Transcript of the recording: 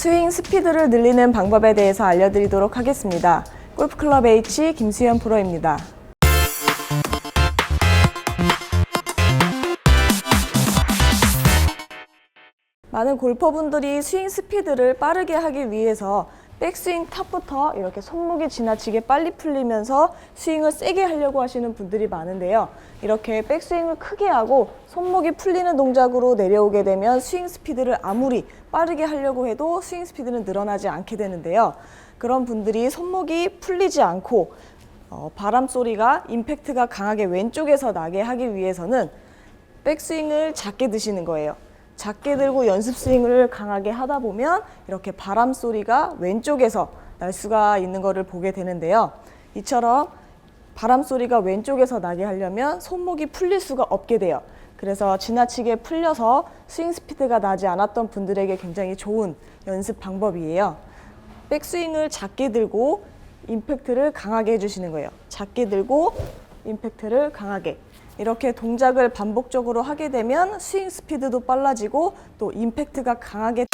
스윙 스피드를 늘리는 방법에 대해서 알려드리도록 하겠습니다. 골프클럽 H 김수현 프로입니다. 많은 골퍼분들이 스윙 스피드를 빠르게 하기 위해서 백스윙 탑부터 이렇게 손목이 지나치게 빨리 풀리면서 스윙을 세게 하려고 하시는 분들이 많은데요. 이렇게 백스윙을 크게 하고 손목이 풀리는 동작으로 내려오게 되면 스윙 스피드를 아무리 빠르게 하려고 해도 스윙 스피드는 늘어나지 않게 되는데요. 그런 분들이 손목이 풀리지 않고 어, 바람 소리가 임팩트가 강하게 왼쪽에서 나게 하기 위해서는 백스윙을 작게 드시는 거예요. 작게 들고 연습 스윙을 강하게 하다 보면 이렇게 바람 소리가 왼쪽에서 날 수가 있는 것을 보게 되는데요. 이처럼 바람 소리가 왼쪽에서 나게 하려면 손목이 풀릴 수가 없게 돼요. 그래서 지나치게 풀려서 스윙 스피드가 나지 않았던 분들에게 굉장히 좋은 연습 방법이에요. 백스윙을 작게 들고 임팩트를 강하게 해주시는 거예요. 작게 들고 임팩트를 강하게. 이렇게 동작을 반복적으로 하게 되면 스윙 스피드도 빨라지고 또 임팩트가 강하게